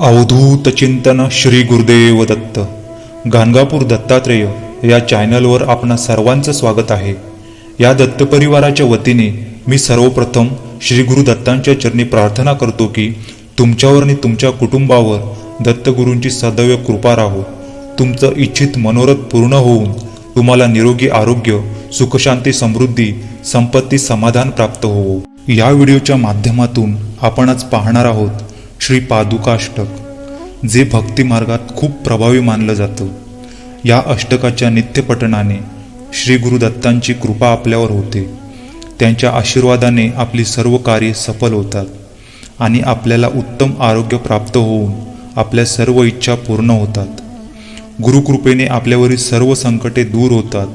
अवधूत चिंतन श्री गुरुदेव दत्त. गाणगापूर दत्तात्रेय या चॅनलवर आपणा सर्वांचं स्वागत आहे. या दत्त परिवाराच्या वतीने मी सर्वप्रथम श्री गुरु दत्तांच्या चरणी प्रार्थना करतो की तुमच्यावर आणि तुमच्या कुटुंबावर दत्तगुरूंची सदैव कृपा राहो. तुमचं इच्छित मनोरथ पूर्ण होऊन तुम्हाला निरोगी आरोग्य सुखशांती समृद्धी संपत्ती समाधान प्राप्त होवो. या व्हिडिओच्या माध्यमातून आपण आज पाहणार आहोत श्री पादुकाष्टक जे भक्तिमार्गात खूप प्रभावी मानलं जातं. या अष्टकाच्या नित्यपठणाने श्री गुरुदत्तांची कृपा आपल्यावर होते. त्यांच्या आशीर्वादाने आपली सर्व कार्ये सफल होतात आणि आपल्याला उत्तम आरोग्य प्राप्त होऊन आपल्या सर्व इच्छा पूर्ण होतात. गुरुकृपेने आपल्यावरील सर्व संकटे दूर होतात.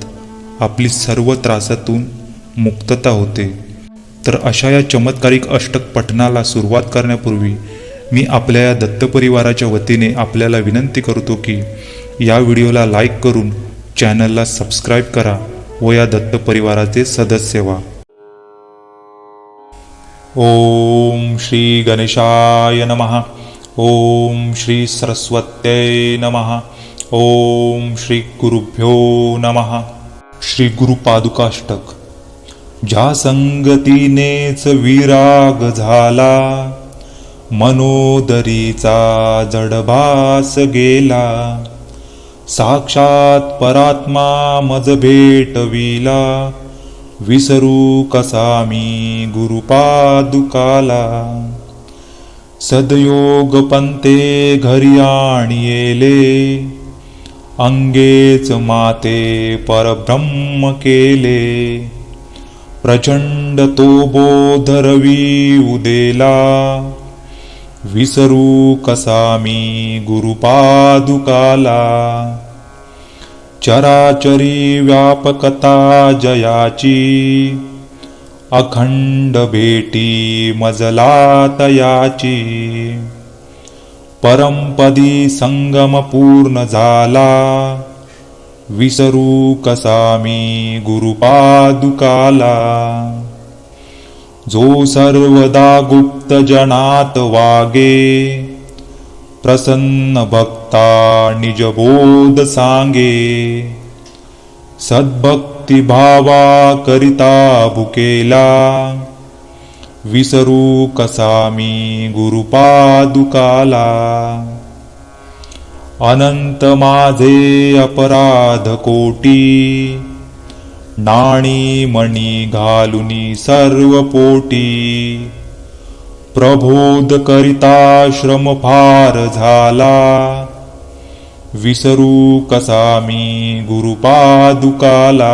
आपली सर्व त्रासातून मुक्तता होते. तर अशा या चमत्कारिक अष्टक पठणाला सुरुवात करण्यापूर्वी मी आपल्या या दत्त परिवाराच्या वतीने आपल्याला विनंती करतो की या व्हिडिओला लाईक करून चॅनलला सबस्क्राईब करा व या दत्त परिवाराचे सदस्य व्हा. ओम श्री गणेशाय नमहा ओम श्री सरस्वत्यै नमहा ओम श्री गुरुभ्यो नमहा श्री गुरुपादुकाष्टक ज्या संगतीनेच विराग झाला मनोदरीचा जडभास गेला. साक्षात परात्मा मज भेटविला. विसरू कसा मी गुरुपादुकाला. सदयोग पंते घरी आणिले अंगेच माते परब्रह्म केले. प्रचंड तो बोधरवी उदेला. विसरू कसा मी गुरुपादुकाला। चराचरी व्यापकता जयाची। अखंड भेटी मजला तयाची परमपदी संगम पूर्ण झाला। विसरू कसा मी गुरुपादुकाला। जो सर्वदा गुप्त जनात वागे। प्रसन्न भक्ता निजबोध सांगे। सद्भक्तिभावा करिता भुकेला। विसरू कसा मी गुरुपादुकाला। अनंत माझे अपराध कोटी। नाणी मणी घालुनी सर्व पोटी. प्रबोध करिता श्रम फार झाला. विसरू कसा मी गुरुपादुकाला.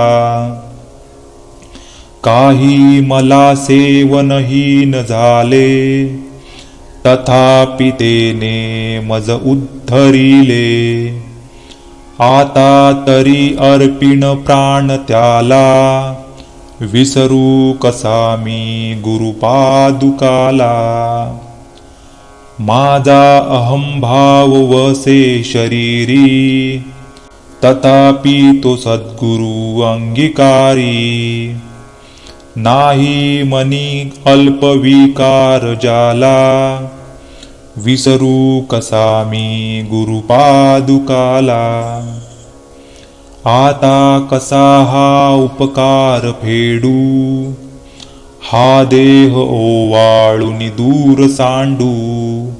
काही मला सेवनहीन झाले. तथापि तेने मज उद्धरिले. आता तरी अर्पिण प्राण त्याला. विसरू कसा मी गुरुपादुकाला? माझा अहंभाव वसे शरीरी तथापि तो सद्गुरु अंगीकारी. नाही मनी अल्पविकार जाला विसरू कसा मी गुरुपादुकाला. आता कसा हा उपकार फेडू? हा देह ओवाळून दूर सांडू.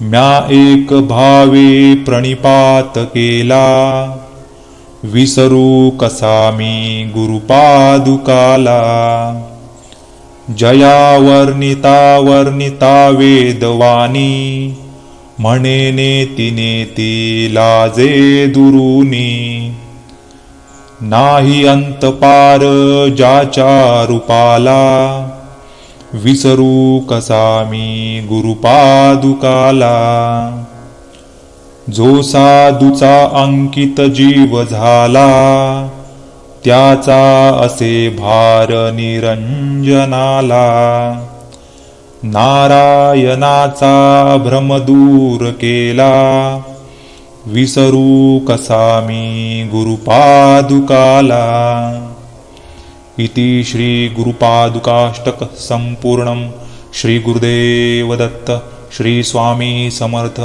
म्या एक भावे प्रणिपात केला. विसरू कसा मी गुरुपादुकाला. जया वर्णिता वर्णिता वेदवाणी. म्हणे नेती नेती लाजे दुरुनी. नाही अंत पार ज्याच्या रूपाला. विसरू कसा मी गुरुपादुकाला. जो साधूचा अंकित जीव झाला त्याचा असे भार निरंजनाला. नारायणाचा भ्रम दूर केला. विसरू कसा मी गुरुपादुकाला? इति श्री गुरुपादुकाष्टक संपूर्ण श्री गुरुदेव दत्त श्री स्वामी समर्थ.